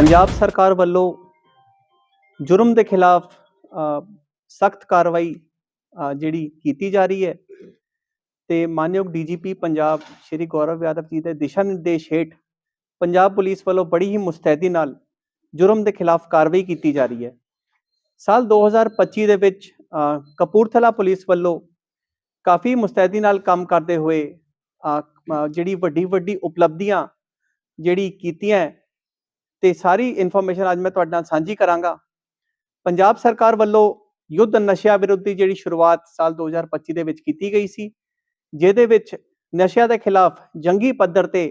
ਪੰਜਾਬ ਸਰਕਾਰ ਵੱਲੋਂ ਜੁਰਮ ਦੇ ਖਿਲਾਫ ਸਖਤ ਕਾਰਵਾਈ ਜਿਹੜੀ ਕੀਤੀ ਜਾ ਰਹੀ ਹੈ ਤੇ ਮਾਨਯੋਗ ਡੀਜੀਪੀ ਪੰਜਾਬ ਸ਼੍ਰੀ ਗੌਰਵ ਯਾਦਵ ਜੀ ਦੇ ਦਿਸ਼ਾ ਨਿਰਦੇਸ਼ ਹੇਠ ਪੰਜਾਬ ਪੁਲਿਸ ਵੱਲੋਂ ਬੜੀ ਹੀ ਮੁਸਤੈਦੀ ਨਾਲ ਜੁਰਮ ਦੇ ਖਿਲਾਫ ਕਾਰਵਾਈ ਕੀਤੀ ਜਾ ਰਹੀ ਹੈ। ਸਾਲ 2025 ਦੇ ਵਿੱਚ ਕਪੂਰਥਲਾ ਪੁਲਿਸ ਵੱਲੋਂ ਕਾਫੀ ਮੁਸਤੈਦੀ ਨਾਲ ਕੰਮ ਕਰਦੇ ਹੋਏ ਜਿਹੜੀ ਵੱਡੀ ਵੱਡੀ ਉਪਲਬਧੀਆਂ ਜਿਹੜੀ ਕੀਤੀਆਂ ਤੇ ਸਾਰੀ ਇਨਫੋਰਮੇਸ਼ਨ ਅੱਜ ਮੈਂ ਤੁਹਾਡੇ ਨਾਲ ਸਾਂਝੀ ਕਰਾਂਗਾ। ਪੰਜਾਬ ਸਰਕਾਰ ਵੱਲੋਂ ਯੁੱਧ ਨਸ਼ਿਆਂ ਵਿਰੁੱਧ ਦੀ ਜਿਹੜੀ ਸ਼ੁਰੂਆਤ ਸਾਲ 2025 ਦੇ ਵਿੱਚ ਕੀਤੀ ਗਈ ਸੀ, ਜਿਹਦੇ ਵਿੱਚ ਨਸ਼ਿਆਂ ਦੇ ਖਿਲਾਫ ਜੰਗੀ ਪੱਧਰ ਤੇ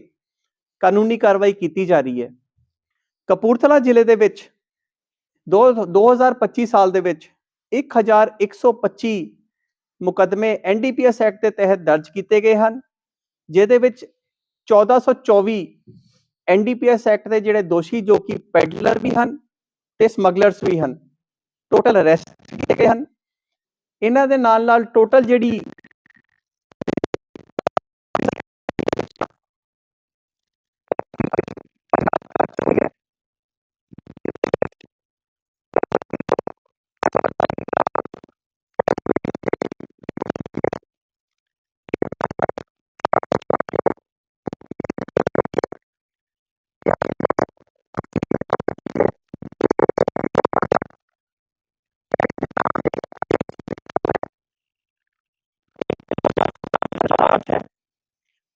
ਕਾਨੂੰਨੀ ਕਾਰਵਾਈ ਕੀਤੀ ਜਾ ਰਹੀ ਹੈ। ਕਪੂਰਥਲਾ ਜ਼ਿਲ੍ਹੇ ਦੇ ਵਿੱਚ ਦੋ 2025 ਸਾਲ ਦੇ ਵਿੱਚ 1125 ਮੁਕੱਦਮੇ ਐਨਡੀਪੀਐਸ ਐਕਟ ਦੇ ਤਹਿਤ ਦਰਜ ਕੀਤੇ ਗਏ ਹਨ, ਜਿਹਦੇ ਵਿੱਚ 1424 ਐਨਡੀਪੀਐਸ ਐਕਟ ਦੇ ਜਿਹੜੇ ਦੋਸ਼ੀ ਜੋ ਕਿ ਪੈਡਲਰ ਵੀ ਹਨ ਤੇ ਸਮਗਲਰਸ ਵੀ ਹਨ ਟੋਟਲ ਅਰੈਸਟ ਕੀਤੇ ਗਏ ਹਨ। ਇਹਨਾਂ ਦੇ ਨਾਲ ਨਾਲ ਟੋਟਲ ਜਿਹੜੀ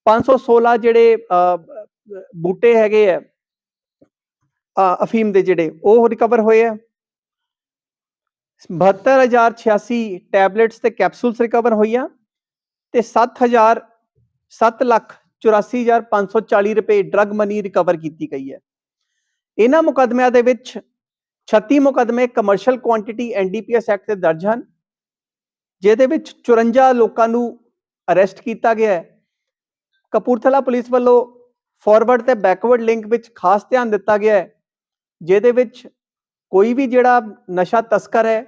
516 ਜਿਹੜੇ ਅ, ਬ- ਬੂਟੇ ਹੈਗੇ ਆ ਅਫੀਮ ਦੇ ਜਿਹੜੇ ਉਹ ਰਿਕਵਰ ਹੋਏ ਆ। 72086 ਟੈਬਲੇਟਸ ਤੇ ਕੈਪਸੂਲਸ ਰਿਕਵਰ ਹੋਈਆਂ ਤੇ 7000 7 ਲੱਖ 84540 ਰੁਪਏ ਡਰਗ ਮਨੀ ਰਿਕਵਰ ਕੀਤੀ ਗਈ ਹੈ। ਇਹਨਾਂ ਮੁਕੱਦਮਿਆਂ ਦੇ ਵਿੱਚ 36 ਮੁਕੱਦਮੇ ਕਮਰਸ਼ੀਅਲ ਕੁਆਂਟੀਟੀ ਐਨਡੀਪੀਐਸ ਐਕਟ ਦੇ ਦਰਜ ਹਨ ਜਿਹਦੇ ਵਿੱਚ 54 ਲੋਕਾਂ ਨੂੰ ਅਰੈਸਟ ਕੀਤਾ ਗਿਆ ਹੈ। ਕਪੂਰਥਲਾ ਪੁਲਿਸ ਵੱਲੋਂ ਫਾਰਵਰਡ ਤੇ ਬੈਕਵਰਡ ਲਿੰਕ ਵਿੱਚ ਖਾਸ ਧਿਆਨ ਦਿੱਤਾ ਗਿਆ ਹੈ, ਜਿਹਦੇ ਵਿੱਚ ਕੋਈ ਵੀ ਜਿਹੜਾ ਨਸ਼ਾ ਤਸਕਰ ਹੈ,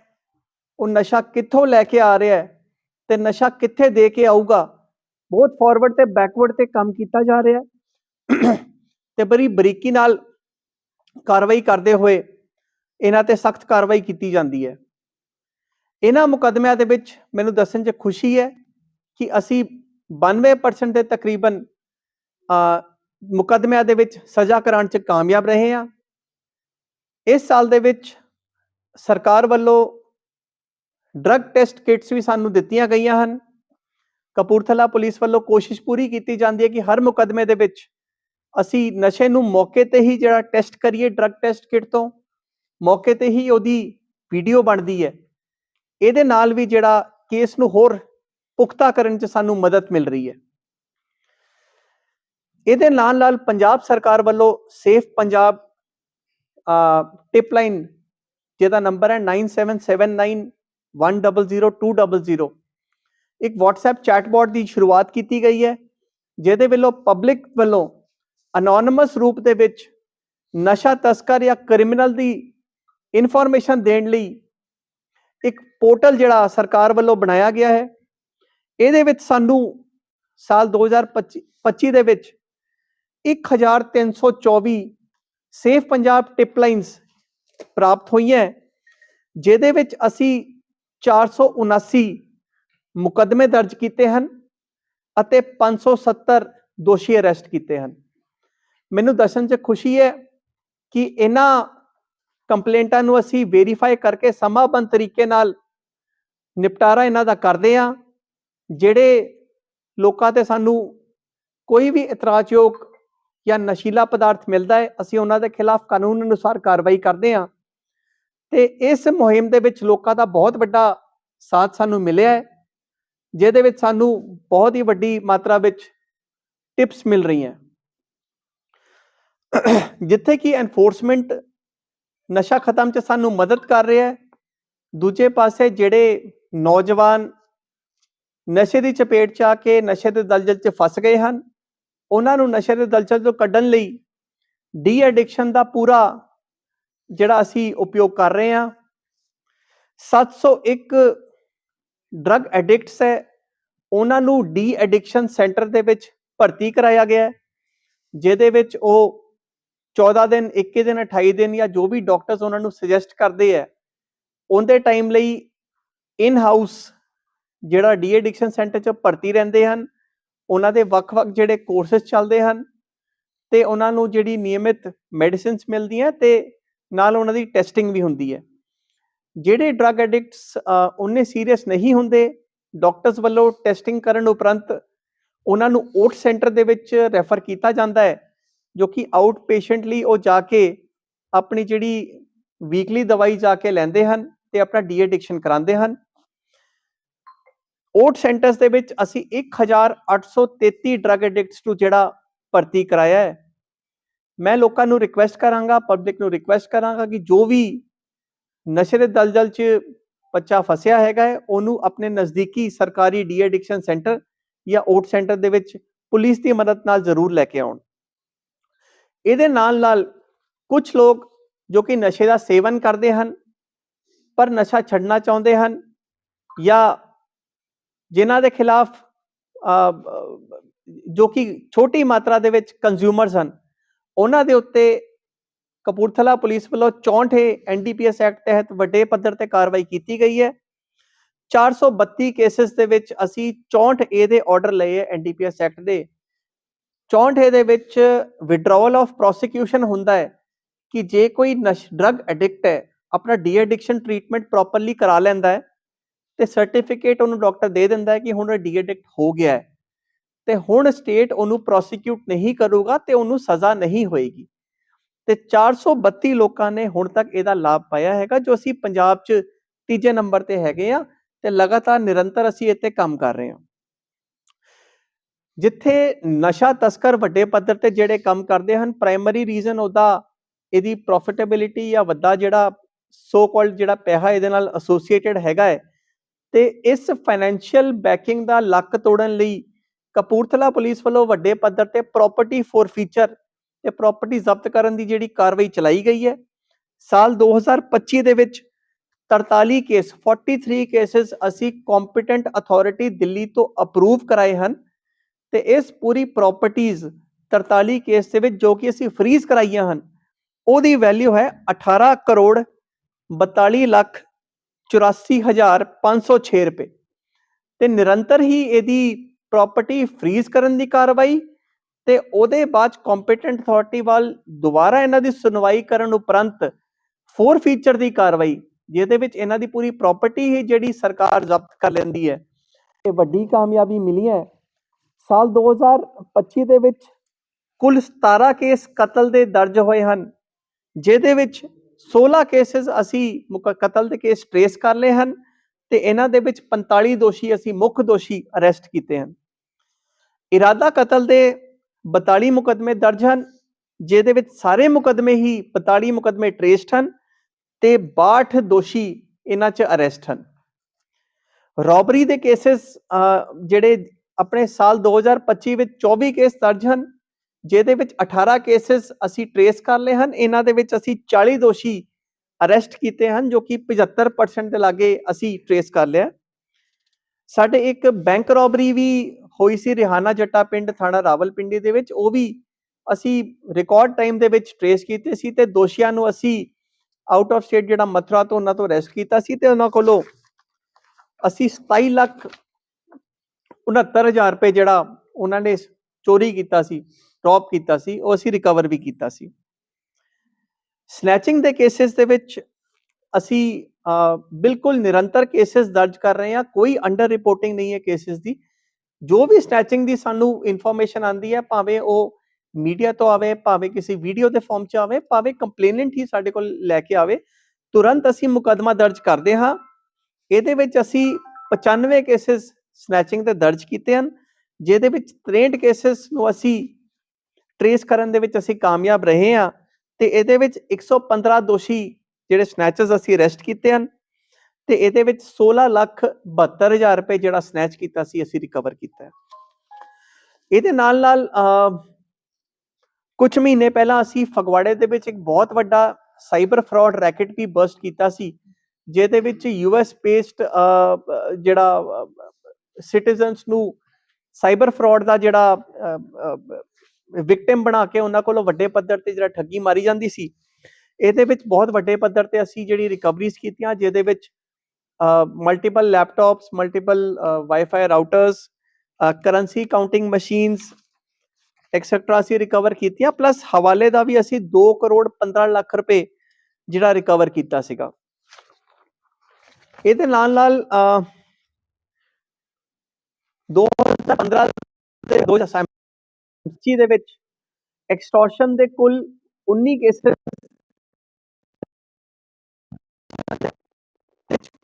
ਉਹ ਨਸ਼ਾ ਕਿੱਥੋਂ ਲੈ ਕੇ ਆ ਰਿਹਾ ਹੈ ਤੇ ਨਸ਼ਾ ਕਿੱਥੇ ਦੇ ਕੇ ਆਊਗਾ, ਬਹੁਤ ਫਾਰਵਰਡ ਤੇ ਬੈਕਵਰਡ ਤੇ ਕੰਮ ਕੀਤਾ ਜਾ ਰਿਹਾ ਹੈ ਤੇ ਬੜੀ ਬਰੀਕੀ ਨਾਲ ਕਾਰਵਾਈ ਕਰਦੇ ਹੋਏ ਇਹਨਾਂ ਤੇ ਸਖਤ ਕਾਰਵਾਈ ਕੀਤੀ ਜਾਂਦੀ ਹੈ। ਇਹਨਾਂ ਮੁਕੱਦਮਿਆਂ ਦੇ ਵਿੱਚ ਮੈਨੂੰ ਦੱਸਣ 'ਚ ਖੁਸ਼ੀ ਹੈ ਕਿ ਅਸੀਂ 92% ਦੇ ਤਕਰੀਬਨ ਅ, ਮੁਕੱਦਮਿਆਂ ਦੇ ਵਿੱਚ ਸਜ਼ਾ ਕਰਾਉਣ 'ਚ ਕਾਮਯਾਬ ਰਹੇ ਹਾਂ। ਇਸ ਸਾਲ ਦੇ ਵਿੱਚ ਸਰਕਾਰ ਵੱਲੋਂ ਡਰੱਗ ਟੈਸਟ ਕਿਟਸ ਵੀ ਸਾਨੂੰ ਦਿੱਤੀਆਂ ਗਈਆਂ ਹਨ। ਕਪੂਰਥਲਾ ਪੁਲਿਸ ਵੱਲੋਂ ਕੋਸ਼ਿਸ਼ ਪੂਰੀ ਕੀਤੀ ਜਾਂਦੀ ਹੈ ਕਿ ਹਰ ਮੁਕੱਦਮੇ ਦੇ ਵਿੱਚ ਅਸੀਂ ਨਸ਼ੇ ਨੂੰ ਮੌਕੇ ਤੇ ਹੀ ਜਿਹੜਾ ਟੈਸਟ ਕਰੀਏ ਡਰੱਗ ਟੈਸਟ ਕਿਟ ਤੋਂ ਮੌਕੇ ਤੇ ਹੀ ਉਹਦੀ ਵੀਡੀਓ ਬਣਦੀ ਹੈ। ਇਹਦੇ ਨਾਲ ਵੀ ਜਿਹੜਾ ਕੇਸ ਨੂੰ ਹੋਰ ਪੁਖਤਾ ਕਰਨ 'ਚ ਸਾਨੂੰ ਮਦਦ ਮਿਲ ਰਹੀ ਹੈ। ਇਹਦੇ ਨਾਲ ਨਾਲ ਪੰਜਾਬ ਸਰਕਾਰ ਵੱਲੋਂ ਸੇਫ ਪੰਜਾਬ ਟਿਪ ਲਾਈਨ ਜਿਹਦਾ ਨੰਬਰ ਹੈ 9779100200 ਇੱਕ WhatsApp ਚੈਟਬੋਟ ਦੀ ਸ਼ੁਰੂਆਤ ਕੀਤੀ ਗਈ ਹੈ, ਜਿਹਦੇ ਵੱਲੋਂ ਪਬਲਿਕ ਵੱਲੋਂ ਅਨੋਨਮਸ ਰੂਪ ਦੇ ਵਿੱਚ ਨਸ਼ਾ ਤਸਕਰ ਜਾਂ ਕ੍ਰਿਮੀਨਲ ਦੀ ਇਨਫੋਰਮੇਸ਼ਨ ਦੇਣ ਲਈ ਇੱਕ ਪੋਰਟਲ ਜਿਹੜਾ ਸਰਕਾਰ ਵੱਲੋਂ ਬਣਾਇਆ ਗਿਆ ਹੈ ਇਹਦੇ ਵਿੱਚ ਸਾਨੂੰ ਸਾਲ 2025 25 ਦੇ ਵਿੱਚ 1324 ਸੇਫ ਪੰਜਾਬ ਟਿਪ ਲਾਈਨਸ ਪ੍ਰਾਪਤ ਹੋਈਆਂ, ਜਿਹਦੇ ਵਿੱਚ ਅਸੀਂ 479 ਮੁਕੱਦਮੇ ਦਰਜ ਕੀਤੇ ਹਨ ਅਤੇ 570 ਦੋਸ਼ੀ ਅਰੈਸਟ ਕੀਤੇ ਹਨ। ਮੈਨੂੰ ਦੱਸਣ 'ਚ ਖੁਸ਼ੀ ਹੈ ਕਿ ਇਹਨਾਂ ਕੰਪਲੇਂਟਾਂ ਨੂੰ ਅਸੀਂ ਵੈਰੀਫਾਈ ਕਰਕੇ ਸਮਾਬੰਦ ਤਰੀਕੇ ਨਾਲ ਨਿਪਟਾਰਾ ਇਹਨਾਂ ਦਾ ਕਰਦੇ ਹਾਂ। ਜਿਹੜੇ ਲੋਕਾਂ ਤੇ ਸਾਨੂੰ ਕੋਈ ਵੀ ਇਤਰਾਜ਼ਯੋਗ ਜਾਂ ਨਸ਼ੀਲਾ ਪਦਾਰਥ ਮਿਲਦਾ ਹੈ, ਅਸੀਂ ਉਹਨਾਂ ਦੇ ਖਿਲਾਫ ਕਾਨੂੰਨ ਅਨੁਸਾਰ ਕਾਰਵਾਈ ਕਰਦੇ ਹਾਂ। ਤੇ ਇਸ ਮੁਹਿੰਮ ਦੇ ਵਿੱਚ ਲੋਕਾਂ ਦਾ ਬਹੁਤ ਵੱਡਾ ਸਾਥ ਸਾਨੂੰ ਮਿਲਿਆ ਹੈ, ਜਿਹਦੇ ਵਿੱਚ ਸਾਨੂੰ ਬਹੁਤ ਹੀ ਵੱਡੀ ਮਾਤਰਾ ਵਿੱਚ ਟਿਪਸ ਮਿਲ ਰਹੀਆਂ ਜਿੱਥੇ ਕਿ ਐਨਫੋਰਸਮੈਂਟ ਨਸ਼ਾ ਖਤਮ ਚ ਸਾਨੂੰ ਮਦਦ ਕਰ ਰਿਹਾ ਹੈ। ਦੂਜੇ ਪਾਸੇ ਜਿਹੜੇ ਨੌਜਵਾਨ ਨਸ਼ੇ ਦੀ ਚਪੇਟ ਚ ਆ ਕੇ ਨਸ਼ੇ ਦੇ ਦਲਦਲ ਚ ਫਸ ਗਏ ਹਨ। ਉਹਨਾਂ ਨੂੰ ਨਸ਼ੇ ਦੇ ਦਲਦਲ ਤੋਂ ਕੱਢਣ ਲਈ ਡੀ ਐਡਿਕਸ਼ਨ ਦਾ ਪੂਰਾ ਜਿਹੜਾ ਅਸੀਂ ਉਪਯੋਗ ਕਰ ਰਹੇ ਹਾਂ। 701 ਡਰਗ ਐਡਿਕਟਸ ਹੈ। ਉਹਨਾਂ ਨੂੰ ਡੀ ਐਡਿਕਸ਼ਨ ਸੈਂਟਰ ਦੇ ਵਿੱਚ ਭਰਤੀ ਕਰਾਇਆ ਗਿਆ ਜਿਹਦੇ ਵਿੱਚ ਉਹ 14 ਦਿਨ 21 ਦਿਨ 28 ਦਿਨ ਜਾਂ ਜੋ ਵੀ ਡਾਕਟਰਸ ਉਹਨਾਂ ਨੂੰ ਸੁਜੈਸਟ ਕਰਦੇ ਆ ਉਹਦੇ ਟਾਈਮ ਲਈ ਇਨ ਹਾਊਸ ਜਿਹੜਾ ਡੀ ਐਡਿਕਸ਼ਨ ਸੈਂਟਰ 'ਚ ਭਰਤੀ ਰਹਿੰਦੇ ਹਨ, ਉਹਨਾਂ ਦੇ ਵੱਖ-ਵੱਖ ਜਿਹੜੇ ਕੋਰਸਸ ਚੱਲਦੇ ਹਨ ਤੇ ਉਹਨਾਂ ਨੂੰ ਜਿਹੜੀ ਨਿਯਮਿਤ ਮੈਡੀਸਿਨਸ ਮਿਲਦੀਆਂ ਤੇ ਨਾਲ ਉਹਨਾਂ ਦੀ ਟੈਸਟਿੰਗ ਵੀ ਹੁੰਦੀ ਹੈ। ਜਿਹੜੇ ਡਰੱਗ ਐਡਿਕਟਸ ਉਹਨੇ ਸੀਰੀਅਸ ਨਹੀਂ ਹੁੰਦੇ, ਡਾਕਟਰਸ ਵੱਲੋਂ ਟੈਸਟਿੰਗ ਕਰਨ ਉਪਰੰਤ ਉਹਨਾਂ ਨੂੰ ਓਟ ਸੈਂਟਰ ਦੇ ਵਿੱਚ ਰੈਫਰ ਕੀਤਾ ਜਾਂਦਾ ਹੈ, ਜੋ ਕਿ ਆਊਟ ਪੇਸ਼ੈਂਟਲੀ ਉਹ ਜਾ ਕੇ ਆਪਣੀ ਜਿਹੜੀ ਵੀਕਲੀ ਦਵਾਈ ਜਾ ਕੇ ਲੈਂਦੇ ਹਨ ਤੇ ਆਪਣਾ ਡੀ ਐਡਿਕਸ਼ਨ ਕਰਾਉਂਦੇ ਹਨ। ਓਟ ਸੈਂਟਰਸ ਦੇ ਵਿੱਚ ਅਸੀਂ 1833 ਡਰੱਗ ਐਡਿਕਟਸ ਨੂੰ ਜਿਹੜਾ ਭਰਤੀ ਕਰਾਇਆ ਹੈ। ਮੈਂ ਲੋਕਾਂ ਨੂੰ ਰਿਕੁਐਸਟ ਕਰਾਂਗਾ ਪਬਲਿਕ ਨੂੰ ਰਿਕੁਐਸਟ ਕਰਾਂਗਾ ਕਿ ਜੋ ਵੀ ਨਸ਼ੇ ਦੇ ਦਲਦਲ 'ਚ ਬੱਚਾ ਫਸਿਆ ਹੈਗਾ ਹੈ, ਉਹਨੂੰ ਆਪਣੇ ਨਜ਼ਦੀਕੀ ਸਰਕਾਰੀ ਡੀ ਐਡਿਕਸ਼ਨ ਸੈਂਟਰ ਜਾਂ ਓਟ ਸੈਂਟਰ ਦੇ ਵਿੱਚ ਪੁਲਿਸ ਦੀ ਮਦਦ ਨਾਲ ਜ਼ਰੂਰ ਲੈ ਕੇ ਆਉਣ। ਇਹਦੇ ਨਾਲ ਨਾਲ ਕੁਝ ਲੋਕ ਜੋ ਕਿ ਨਸ਼ੇ ਦਾ ਸੇਵਨ ਕਰਦੇ ਹਨ, ਪਰ ਨਸ਼ਾ ਛੱਡਣਾ ਚਾਹੁੰਦੇ ਹਨ ਜਾਂ ਜਿਨ੍ਹਾਂ ਦੇ ਖਿਲਾਫ ਜੋ ਕਿ ਛੋਟੀ ਮਾਤਰਾ ਦੇ ਵਿੱਚ ਕੰਜ਼ਿਊਮਰਸ ਹਨ, ਉਹਨਾਂ ਦੇ ਉੱਤੇ ਕਪੂਰਥਲਾ ਪੁਲਿਸ ਵੱਲੋਂ 64 ਐਨਡੀਪੀਐਸ ਐਕਟ ਤਹਿਤ ਵੱਡੇ ਪੱਧਰ ਤੇ ਕਾਰਵਾਈ ਕੀਤੀ ਗਈ ਹੈ। 432 ਕੇਸਸ ਦੇ ਵਿੱਚ ਅਸੀਂ 64 ਏ ਦੇ ਆਰਡਰ ਲਏ ਹੈ ਐਨਡੀਪੀਐਸ ਐਕਟ ਦੇ। 64 ਏ ਦੇ ਵਿੱਚ ਵਿਡਰਾਵਲ ਆਫ ਪ੍ਰੋਸੀਕਿਊਸ਼ਨ ਹੁੰਦਾ ਹੈ ਕਿ ਜੇ ਕੋਈ ਨਸ਼ ਡਰਗ ਐਡਿਕਟ ਹੈ, ਆਪਣਾ ਡੀ ਐਡਿਕਸ਼ਨ ਟ੍ਰੀਟਮੈਂਟ ਪ੍ਰੋਪਰਲੀ ਕਰਾ ਲੈਂਦਾ ਹੈ ਤੇ ਸਰਟੀਫਿਕੇਟ ਉਹਨੂੰ ਡਾਕਟਰ ਦੇ ਦਿੰਦਾ ਹੈ ਕਿ ਹੁਣ ਇਹ ਹੋ ਗਿਆ ਹੈ। ਤੇ ਹੁਣ ਸਟੇਟ ਉਹਨੂੰ ਪ੍ਰੋਸੀਕਿਊਟ ਨਹੀਂ ਕਰੂਗਾ ਤੇ ਉਹਨੂੰ ਸਜ਼ਾ ਨਹੀਂ ਹੋਏਗੀ। ਤੇ 432 ਲੋਕਾਂ ਨੇ ਹੁਣ ਤੱਕ ਇਹਦਾ ਲਾਭ ਪਾਇਆ ਹੈਗਾ, ਜੋ ਅਸੀਂ ਪੰਜਾਬ 'ਚ ਤੀਜੇ ਨੰਬਰ ਤੇ ਹੈਗੇ ਆ ਤੇ ਲਗਾਤਾਰ ਨਿਰੰਤਰ ਅਸੀਂ ਇੱਥੇ ਕੰਮ ਕਰ ਰਹੇ ਹਾਂ। ਜਿੱਥੇ ਨਸ਼ਾ ਤਸਕਰ ਵੱਡੇ ਪੱਧਰ ਤੇ ਜਿਹੜੇ ਕੰਮ ਕਰਦੇ ਹਨ ਪ੍ਰਾਇਮਰੀ ਰੀਜ਼ਨ ਉਹਦਾ ਇਹਦੀ ਪ੍ਰੋਫਿਟੇਬਿਲਿਟੀ ਜਾਂ ਵੱਡਾ ਜਿਹੜਾ ਸੋ ਕਾਲਡ ਜਿਹੜਾ ਪੈਸਾ ਇਹਦੇ ਨਾਲ ਐਸੋਸੀਏਟਡ ਹੈਗਾ ਹੈ ਤੇ ਇਸ ਫਾਈਨੈਂਸ਼ੀਅਲ ਬੈਕਿੰਗ ਦਾ ਲੱਕ ਤੋੜਨ ਲਈ ਕਪੂਰਥਲਾ ਪੁਲਿਸ ਵੱਲੋਂ ਵੱਡੇ ਪੱਧਰ ਤੇ ਪ੍ਰਾਪਰਟੀ ਫੋਰਫੀਚਰ ਤੇ ਪ੍ਰਾਪਰਟੀ ਜ਼ਬਤ ਕਰਨ ਦੀ ਜਿਹੜੀ ਕਾਰਵਾਈ ਚਲਾਈ ਗਈ ਹੈ। ਸਾਲ 2025 ਦੇ ਵਿੱਚ 43 ਕੇਸ 43 ਕੇਸਸ ਅਸੀਂ ਕੰਪੀਟੈਂਟ ਅਥਾਰਟੀ ਦਿੱਲੀ ਤੋਂ ਅਪਰੂਵ ਕਰਾਏ ਹਨ ਤੇ ਇਸ ਪੂਰੀ ਪ੍ਰਾਪਰਟੀਆਂ 43 ਕੇਸ ਦੇ ਵਿੱਚ ਜੋ ਕਿ ਅਸੀਂ ਫ੍ਰੀਜ਼ ਕਰਾਈਆਂ ਹਨ, ਉਹਦੀ ਵੈਲਿਊ ਹੈ 18 ਕਰੋੜ 42 ਲੱਖ 84506 ਰੁਪਏ। ਤੇ ਨਿਰੰਤਰ ਹੀ ਇਹਦੀ ਪ੍ਰਾਪਰਟੀ ਫ੍ਰੀਜ਼ ਕਰਨ ਦੀ ਕਾਰਵਾਈ ਤੇ ਉਹਦੇ ਬਾਅਦ ਕੰਪੀਟੈਂਟ ਅਥਾਰਟੀ ਵੱਲ ਦੁਬਾਰਾ ਇਹਨਾਂ ਦੀ ਸੁਣਵਾਈ ਕਰਨ ਉਪਰੰਤ ਫੋਰ ਫੀਚਰ ਦੀ ਕਾਰਵਾਈ, ਜਿਹਦੇ ਵਿੱਚ ਇਹਨਾਂ ਦੀ ਪੂਰੀ ਪ੍ਰਾਪਰਟੀ ਹੀ ਜਿਹੜੀ ਸਰਕਾਰ ਜ਼ਬਤ ਕਰ ਲੈਂਦੀ ਹੈ। ਇਹ ਵੱਡੀ ਕਾਮਯਾਬੀ ਮਿਲੀ ਹੈ। ਸਾਲ 2025 ਦੇ ਵਿੱਚ ਕੁੱਲ 17 ਕੇਸ ਕਤਲ ਦੇ ਦਰਜ ਹੋਏ ਹਨ, ਜਿਹਦੇ ਵਿੱਚ 16 ਕੇਸਸ ਅਸੀਂ ਮੁਕ- ਕਤਲ ਦੇ ਕੇਸ ਟ੍ਰੇਸ ਕਰ ਲਏ ਹਨ ਤੇ ਇਹਨਾਂ ਦੇ ਵਿੱਚ 45 ਦੋਸ਼ੀ ਅਸੀਂ ਮੁੱਖ ਦੋਸ਼ੀ ਅਰੈਸਟ ਕੀਤੇ ਹਨ। ਇਰਾਦਾ ਕਤਲ ਦੇ 42 ਮੁਕਦਮੇ ਦਰਜ ਹਨ, ਜਿਹਦੇ ਵਿੱਚ ਸਾਰੇ ਮੁਕਦਮੇ ਹੀ 42 ਮੁਕਦਮੇ ਟ੍ਰੇਸਡ ਹਨ ਤੇ 62 ਦੋਸ਼ੀ ਇਹਨਾਂ 'ਚ ਅਰੈਸਟ ਹਨ। ਰੋਬਰੀ ਦੇ ਕੇਸਸ ਜਿਹੜੇ ਆਪਣੇ ਸਾਲ 2025 ਵਿੱਚ 24 ਕੇਸ ਦਰਜ ਹਨ ਜਿਹਦੇ ਵਿੱਚ 18 ਕੇਸਸ ਅਸੀਂ ਟ੍ਰੇਸ ਕਰ ਲਏ ਹਨ, ਇਹਨਾਂ ਦੇ ਵਿੱਚ ਅਸੀਂ 40 ਦੋਸ਼ੀ ਅਰੈਸਟ ਕੀਤੇ ਹਨ, ਜੋ ਕਿ 75% ਦੇ ਲਾਗੇ ਅਸੀਂ ਟ੍ਰੇਸ ਕਰ ਲਿਆ। ਸਾਡੇ ਇੱਕ ਬੈਂਕ ਰੋਬਰੀ ਵੀ ਹੋਈ ਸੀ ਰਿਹਾਨਾ ਜੱਟਾ ਪਿੰਡ ਥਾਣਾ ਰਾਵਲਪਿੰਡੀ ਦੇ ਵਿੱਚ, ਉਹ ਵੀ ਅਸੀਂ ਰਿਕਾਰਡ ਟਾਈਮ ਦੇ ਵਿੱਚ ਟ੍ਰੇਸ ਕੀਤੇ ਸੀ ਤੇ ਦੋਸ਼ੀਆਂ ਨੂੰ ਅਸੀਂ ਆਊਟ ਆਫ ਸਟੇਟ ਜਿਹੜਾ ਮਥੁਰਾ ਤੋਂ ਉਹਨਾਂ ਤੋਂ ਅਰੈਸਟ ਕੀਤਾ ਸੀ ਤੇ ਉਹਨਾਂ ਕੋਲੋਂ ਅਸੀਂ 27 ਲੱਖ 69000 ਰੁਪਏ ਜਿਹੜਾ ਉਹਨਾਂ ਨੇ ਚੋਰੀ ਕੀਤਾ ਸੀ। ਰੌਬ ਕੀਤਾ ਸੀ, ਉਹ ਅਸੀਂ ਰਿਕਵਰ ਵੀ ਕੀਤਾ ਸੀ। ਸਨੈਚਿੰਗ ਦੇ ਕੇਸਿਸ ਦੇ ਵਿੱਚ ਅਸੀਂ ਬਿਲਕੁਲ ਨਿਰੰਤਰ ਕੇਸਿਸ ਦਰਜ ਕਰ ਰਹੇ ਹਾਂ, ਕੋਈ ਅੰਡਰ ਰਿਪੋਰਟਿੰਗ ਨਹੀਂ ਹੈ ਕੇਸਿਸ ਦੀ। ਜੋ ਵੀ ਸਨੈਚਿੰਗ ਦੀ ਸਾਨੂੰ ਇਨਫੋਰਮੇਸ਼ਨ ਆਂਦੀ ਹੈ, ਭਾਵੇਂ ਉਹ ਮੀਡੀਆ ਤੋਂ ਆਵੇ, ਭਾਵੇਂ ਕਿਸੇ ਵੀਡੀਓ ਦੇ ਫਾਰਮ 'ਚ ਆਵੇ, ਭਾਵੇਂ ਕੰਪਲੇਨੈਂਟ ਹੀ ਸਾਡੇ ਕੋਲ ਲੈ ਕੇ ਆਵੇ, ਤੁਰੰਤ ਅਸੀਂ ਮੁਕਦਮਾ ਦਰਜ ਕਰਦੇ ਹਾਂ। ਇਹਦੇ ਵਿੱਚ ਅਸੀਂ 95 ਕੇਸਿਸ ਸਨੈਚਿੰਗ ਦੇ ਦਰਜ ਕੀਤੇ ਹਨ, ਜਿਹਦੇ ਵਿੱਚ 63 ਕੇਸਿਸ ਨੂੰ ਅਸੀਂ ਟ੍ਰੇਸ ਕਰਨ ਦੇ ਵਿੱਚ ਅਸੀਂ ਕਾਮਯਾਬ ਰਹੇ ਹਾਂ ਤੇ ਇਹਦੇ ਵਿੱਚ 115 ਦੋਸ਼ੀ ਜਿਹੜੇ ਸਨੈਚਰਸ ਅਸੀਂ ਅਰੈਸਟ ਕੀਤੇ ਹਨ ਤੇ ਇਹਦੇ ਵਿੱਚ 16 ਲੱਖ 72000 ਰੁਪਏ ਜਿਹੜਾ ਸਨੈਚ ਕੀਤਾ ਸੀ ਅਸੀਂ ਰਿਕਵਰ ਕੀਤਾ ਇਹਦੇ ਨਾਲ ਨਾਲ ਕੁਝ ਮਹੀਨੇ ਪਹਿਲਾਂ ਅਸੀਂ ਫਗਵਾੜੇ ਦੇ ਵਿੱਚ ਇੱਕ ਬਹੁਤ ਵੱਡਾ ਸਾਈਬਰ ਫਰਾਡ ਰੈਕਟ ਵੀ ਬਰਸਟ ਕੀਤਾ ਸੀ, ਜਿਹਦੇ ਵਿੱਚ ਯੂਐਸ ਬੇਸਡ ਜਿਹੜਾ ਸਿਟੀਜ਼ਨਸ ਨੂੰ ਸਾਈਬਰ ਫਰਾਡ ਦਾ ਜਿਹੜਾ ਵਿਕਟਿਮ ਬਣਾ ਕੇ ਉਹਨਾਂ ਕੋਲੋਂ ਵੱਡੇ ਪੱਧਰ ਤੇ ਜਿਹੜਾ ਠੱਗੀ ਮਾਰੀ ਜਾਂਦੀ ਸੀ ਇਹਦੇ ਵਿੱਚ ਬਹੁਤ ਵੱਡੇ ਪੱਧਰ ਤੇ ਅਸੀਂ ਜਿਹੜੀ ਰਿਕਵਰੀਜ਼ ਕੀਤੀਆਂ ਜਿਹਦੇ ਵਿੱਚ multiple laptops multiple WiFi routers currency counting machines etcetera ਅਸੀਂ ਰਿਕਵਰ ਕੀਤੀਆਂ ਪਲੱਸ ਹਵਾਲੇ ਦਾ ਵੀ ਅਸੀਂ 2 ਕਰੋੜ 15 ਲੱਖ ਰੁਪਏ ਜਿਹੜਾ ਰਿਕਵਰ ਕੀਤਾ ਸੀਗਾ। ਇਹਦੇ ਨਾਲ ਨਾਲ ਅਹ, 2015 ਤੇ 2025 ਦੇ ਵਿੱਚ ਐਕਸਟੋਰਸ਼ਨ ਦੇ ਕੁੱਲ 19 ਕੇਸਿਸ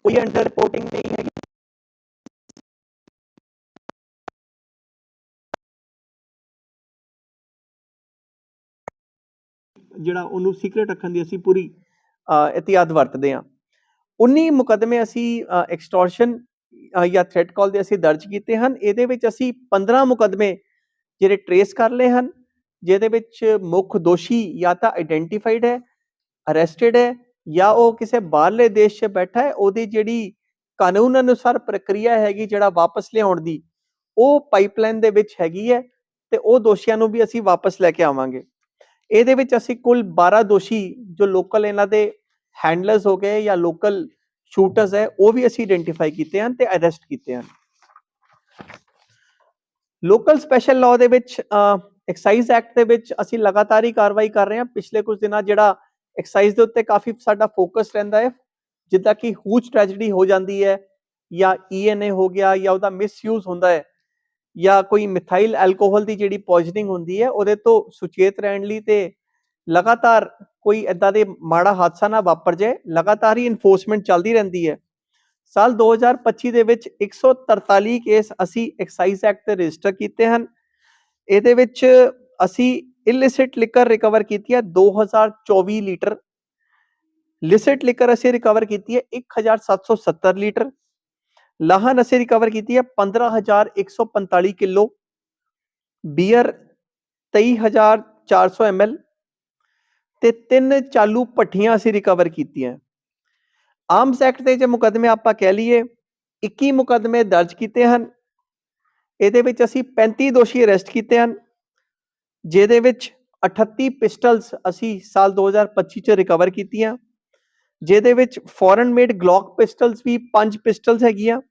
ਕੋਈ ਅੰਡਰ ਰਿਪੋਰਟਿੰਗ ਨਹੀਂ ਹੈਗੀ। ਜਿਹੜਾ ਉਹਨੂੰ ਸੀਕ੍ਰੀਟ ਰੱਖਣ ਦੀ ਅਸੀਂ ਪੂਰੀ ਅਹ, ਇhtiyਾਤ ਵਰਤਦੇ ਹਾਂ। 19 ਮੁਕਦਮੇ ਅਸੀਂ ਐਕਸਟੋਰਸ਼ਨ ਜਾਂ ਥ੍ਰੈਟ ਕਾਲ ਦੇ ਅਸੀਂ ਦਰਜ ਕੀਤੇ ਹਨ। ਇਹਦੇ ਵਿੱਚ ਅਸੀਂ 15 ਮੁਕਦਮੇ ਜਿਹੜੇ ਟਰੇਸ ਕਰ ਲਏ ਹਨ, ਜਿਹਦੇ ਵਿੱਚ ਮੁੱਖ ਦੋਸ਼ੀ ਜਾਂ ਤਾਂ ਆਇਡੈਂਟੀਫਾਈਡ ਹੈ ਅਰੈਸਟਡ ਹੈ ਜਾਂ ਉਹ ਕਿਸੇ ਬਾਹਰਲੇ ਦੇਸ਼ 'ਚ ਬੈਠਾ ਹੈ, ਉਹਦੀ ਜਿਹੜੀ ਕਾਨੂੰਨ ਅਨੁਸਾਰ ਪ੍ਰਕਿਰਿਆ ਹੈਗੀ ਜਿਹੜਾ ਵਾਪਸ ਲਿਆਉਣ ਦੀ, ਉਹ ਪਾਈਪਲਾਈਨ ਦੇ ਵਿੱਚ ਹੈਗੀ ਹੈ ਤੇ ਉਹ ਦੋਸ਼ੀਆਂ ਨੂੰ ਵੀ ਅਸੀਂ ਵਾਪਸ ਲੈ ਕੇ ਆਵਾਂਗੇ। ਇਹਦੇ ਵਿੱਚ ਅਸੀਂ ਕੁੱਲ 12 ਦੋਸ਼ੀ ਜੋ ਲੋਕਲ ਇਹਨਾਂ ਦੇ ਹੈਂਡਲਰਸ ਹੋ ਗਏ ਜਾਂ ਲੋਕਲ ਸ਼ੂਟਰਸ ਹੈ, ਉਹ ਵੀ ਅਸੀਂ ਆਇਡੈਂਟੀਫਾਈ ਕੀਤੇ ਹਨ ਤੇ ਅਰੈਸਟ ਕੀਤੇ ਹਨ। ਲੋਕਲ ਸਪੈਸ਼ਲ ਲਾਅ ਦੇ ਵਿੱਚ ਐਕਸਾਈਜ਼ ਐਕਟ ਦੇ ਵਿੱਚ ਅਸੀਂ ਲਗਾਤਾਰ ਹੀ ਕਾਰਵਾਈ ਕਰ ਰਹੇ ਹਾਂ। ਪਿਛਲੇ ਕੁਝ ਦਿਨਾਂ ਜਿਹੜਾ ਐਕਸਾਈਜ਼ ਦੇ ਉੱਤੇ ਕਾਫੀ ਸਾਡਾ ਫੋਕਸ ਰਹਿੰਦਾ ਹੈ। ਜਿੱਦਾਂ ਕਿ ਹੂਜ ਟ੍ਰੈਜੇਡੀ ਹੋ ਜਾਂਦੀ ਹੈ ਜਾਂ ਈਐਨਏ ਹੋ ਗਿਆ ਜਾਂ ਉਹਦਾ ਮਿਸਯੂਜ਼ ਹੁੰਦਾ ਹੈ ਜਾਂ ਕੋਈ ਮਿਥਾਈਲ ਐਲਕੋਹਲ ਦੀ ਜਿਹੜੀ ਪੋਇਜ਼ਨਿੰਗ ਹੁੰਦੀ ਹੈ, ਉਹਦੇ ਤੋਂ ਸੁਚੇਤ ਰਹਿਣ ਲਈ ਤੇ ਲਗਾਤਾਰ ਕੋਈ ਇਦਾਂ ਦੇ ਮਾੜਾ ਹਾਦਸਾ ਨਾ ਵਾਪਰ ਜਾਏ। ਲਗਾਤਾਰ ਹੀ ਇਨਫੋਰਸਮੈਂਟ ਚੱਲਦੀ ਰਹਿੰਦੀ ਹੈ। ਸਾਲ 2025 ਦੇ ਵਿੱਚ 143 ਕੇਸ ਅਸੀਂ ਐਕਸਾਈਜ਼ ਐਕਟ ਤੇ ਰਜਿਸਟਰ ਕੀਤੇ ਹਨ। ਇਹਦੇ ਵਿੱਚ ਅਸੀਂ ਇਲਿਸਿਟ ਲਿਕਰ ਰਿਕਵਰ ਕੀਤੀ ਹੈ 2024 ਲੀਟਰ। ਲਿਸਿਟ ਲਿਕਰ ਅਸੀਂ ਰਿਕਵਰ ਕੀਤੀ ਹੈ 1770 ਲੀਟਰ। ਲਾਹਨ ਅਸੀਂ ਰਿਕਵਰ ਕੀਤੀ ਹੈ 15145 ਕਿਲੋ। ਬੀਅਰ 23400 ml ਤੇ ਤਿੰਨ ਚਾਲੂ ਪੱਠੀਆਂ ਅਸੀਂ ਰਿਕਵਰ ਕੀਤੀਆਂ। ਆਰਮਸ ਐਕਟ ਦੇ ਜੇ ਮੁਕਦਮੇ ਆਪਾਂ ਕਹਿ ਲਈਏ 21 ਮੁਕਦਮੇ ਦਰਜ ਕੀਤੇ ਹਨ। ਇਹਦੇ ਵਿੱਚ ਅਸੀਂ 35 ਦੋਸ਼ੀ ਅਰੈਸਟ ਕੀਤੇ ਹਨ, ਜਿਹਦੇ ਵਿੱਚ 38 ਪਿਸਟਲਸ ਅਸੀਂ ਸਾਲ 2025 ਚ ਰਿਕਵਰ ਕੀਤੀਆਂ, ਜਿਹਦੇ ਵਿੱਚ ਫੋਰਨ ਮੇਡ ਗਲੌਕ ਪਿਸਟਲਸ ਵੀ 5 ਪਿਸਟਲਸ ਹੈਗੀਆਂ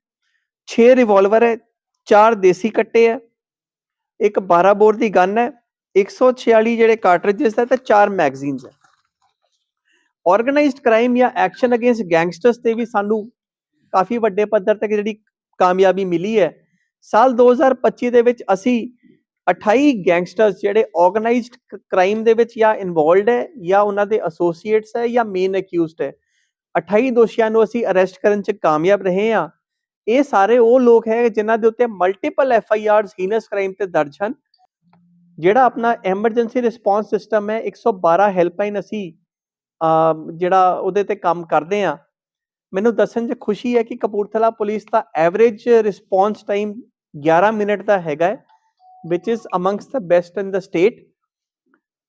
6 ਰਿਵਾਲਵਰ ਹੈ 4 ਦੇਸੀ ਕੱਟੇ ਹੈ, ਇੱਕ 12 ਬੋਰ ਦੀ ਗਨ ਹੈ 146 ਜਿਹੜੇ ਕਾਰਟ੍ਰਿਜਸ ਹੈ ਤੇ 4 ਮੈਗਜ਼ੀਨਸ ਹੈ। ਆਰਗੇਨਾਈਜ਼ਡ ਕ੍ਰਾਈਮ ਜਾਂ ਐਕਸ਼ਨ ਅਗੇਂਸਟ ਗੈਂਗਸਟਰਸ ਤੇ ਵੀ ਸਾਨੂੰ ਕਾਫੀ ਵੱਡੇ ਪੱਧਰ ਤੇ ਜਿਹੜੀ ਕਾਮਯਾਬੀ ਮਿਲੀ ਹੈ। ਸਾਲ 2025 ਦੇ ਵਿੱਚ ਅਸੀਂ 28 ਗੈਂਗਸਟਰਸ ਜਿਹੜੇ ਆਰਗੇਨਾਈਜ਼ਡ ਕ੍ਰਾਈਮ ਦੇ ਵਿੱਚ ਜਾਂ ਇਨਵੋਲਡ ਹੈ ਜਾਂ ਉਹਨਾਂ ਦੇ ਐਸੋਸੀਏਟਸ ਹੈ ਜਾਂ ਮੇਨ ਅਕਿਊਜ਼ਡ ਹੈ। 28 ਦੋਸ਼ੀਆਂ ਨੂੰ ਅਸੀਂ ਅਰੈਸਟ ਕਰਨ 'ਚ ਕਾਮਯਾਬ ਰਹੇ ਹਾਂ। ਇਹ ਸਾਰੇ ਉਹ ਲੋਕ ਹੈ ਜਿਨ੍ਹਾਂ ਦੇ ਉੱਤੇ multiple F I Rs heinous crime ਤੇ ਦਰਜ ਹਨ। ਜਿਹੜਾ ਆਪਣਾ ਐਮਰਜੈਂਸੀ ਰਿਸਪੌਂਸ ਸਿਸਟਮ ਹੈ 112 ਹੈਲਪਲਾਈਨ ਅਸੀਂ ਜਿਹੜਾ ਉਹਦੇ ਤੇ ਕੰਮ ਕਰਦੇ ਆ ਮੈਨੂੰ ਦੱਸਣ 'ਚ ਖੁਸ਼ੀ ਹੈ ਕਿ ਕਪੂਰਥਲਾ ਪੁਲਿਸ ਦਾ ਐਵਰੇਜ ਰਿਸਪੌਂਸ ਟਾਈਮ 11 ਮਿੰਟ ਦਾ ਹੈਗਾ ਹੈ which is amongst the best in the state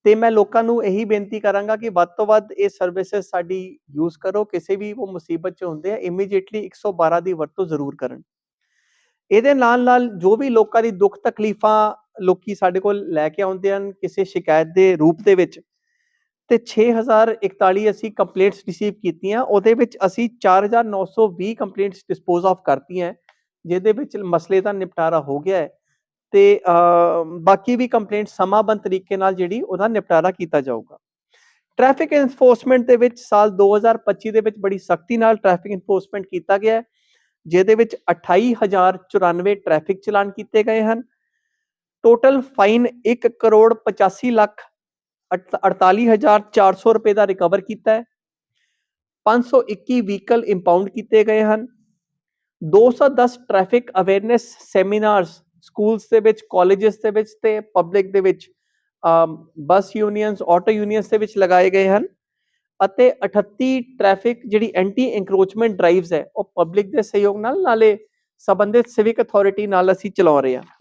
ਤੇ ਮੈਂ ਲੋਕਾਂ ਨੂੰ ਇਹੀ ਬੇਨਤੀ ਕਰਾਂਗਾ ਕਿ ਵੱਧ ਤੋਂ ਵੱਧ ਇਹ ਸਰਵਿਸਿਜ਼ ਸਾਡੀ ਯੂਜ਼ ਕਰੋ, ਕਿਸੇ ਵੀ ਉਹ ਮੁਸੀਬਤ 'ਚ ਹੁੰਦੇ ਆ ਇਮੀਡੀਏਟਲੀ 112 ਦੀ ਵਰਤੋਂ ਜ਼ਰੂਰ ਕਰਨ। ਇਹਦੇ ਨਾਲ ਨਾਲ ਜੋ ਵੀ ਲੋਕਾਂ ਦੀ ਦੁੱਖ ਤਕਲੀਫਾਂ ਲੋਕੀ ਸਾਡੇ ਕੋਲ ਲੈ ਕੇ ਆਉਂਦੇ ਹਨ, ਕਿਸੇ ਸ਼ਿਕਾਇਤ ਦੇ ਰੂਪ ਦੇ ਵਿੱਚ ਤੇ 6041 ਅਸੀਂ ਕੰਪਲੇਂਟਸ ਰਿਸੀਵ ਕੀਤੀਆਂ, ਉਹਦੇ ਵਿੱਚ ਅਸੀਂ 4920 ਕੰਪਲੇਂਟਸ ਡਿਸਪੋਜ਼ ਆਫ ਕਰਤੀਆਂ ਜਿਹਦੇ ਵਿੱਚ ਮਸਲੇ ਦਾ ਨਿਪਟਾਰਾ ਹੋ ਗਿਆ ਹੈ ਤੇ ਬਾਕੀ ਵੀ ਕੰਪਲੇਂਟ ਸਮਾਬੰਦ ਤਰੀਕੇ ਨਾਲ ਜਿਹੜੀ ਉਹਦਾ ਨਿਪਟਾਰਾ ਕੀਤਾ ਜਾਊਗਾ। ਟ੍ਰੈਫਿਕ ਇਨਫੋਰਸਮੈਂਟ ਦੇ ਵਿੱਚ ਸਾਲ 2025 ਦੇ ਵਿੱਚ ਬੜੀ ਸਖਤੀ ਨਾਲ ਟ੍ਰੈਫਿਕ ਇਨਫੋਰਸਮੈਂਟ ਕੀਤਾ ਗਿਆ ਹੈ, ਜਿਹਦੇ ਵਿੱਚ 28094 ਟ੍ਰੈਫਿਕ ਚਲਾਨ ਕੀਤੇ ਗਏ ਹਨ। ਟੋਟਲ ਫਾਈਨ 1 ਕਰੋੜ 85 ਲੱਖ 48400 ਰੁਪਏ ਦਾ ਰਿਕਵਰ ਕੀਤਾ ਹੈ। 521 ਵਹੀਕਲ ਇੰਪਾਊਂਡ ਕੀਤੇ ਗਏ ਹਨ। 210 ਟ੍ਰੈਫਿਕ ਅਵੇਅਰਨੈਸ ਸੈਮੀਨਾਰਸ ਸਕੂਲਸ ਦੇ ਵਿੱਚ ਕਾਲਜਸ ਦੇ ਵਿੱਚ ਤੇ ਪਬਲਿਕ ਦੇ ਵਿੱਚ ਬੱਸ ਯੂਨੀਅਨਸ ਆਟੋ ਯੂਨੀਅਨਸ ਦੇ ਵਿੱਚ ਲਗਾਏ ਗਏ ਹਨ ਅਤੇ 38 ਟ੍ਰੈਫਿਕ ਜਿਹੜੀ ਐਂਟੀ ਐਨਕਰੋਚਮੈਂਟ ਡਰਾਈਵਸ ਹੈ ਉਹ ਪਬਲਿਕ ਦੇ ਸਹਿਯੋਗ ਨਾਲ, ਨਾਲੇ ਸੰਬੰਧਿਤ ਸਿਵਿਕ ਅਥਾਰਟੀ ਨਾਲ ਅਸੀਂ ਚਲਾ ਰਹੇ ਹਾਂ।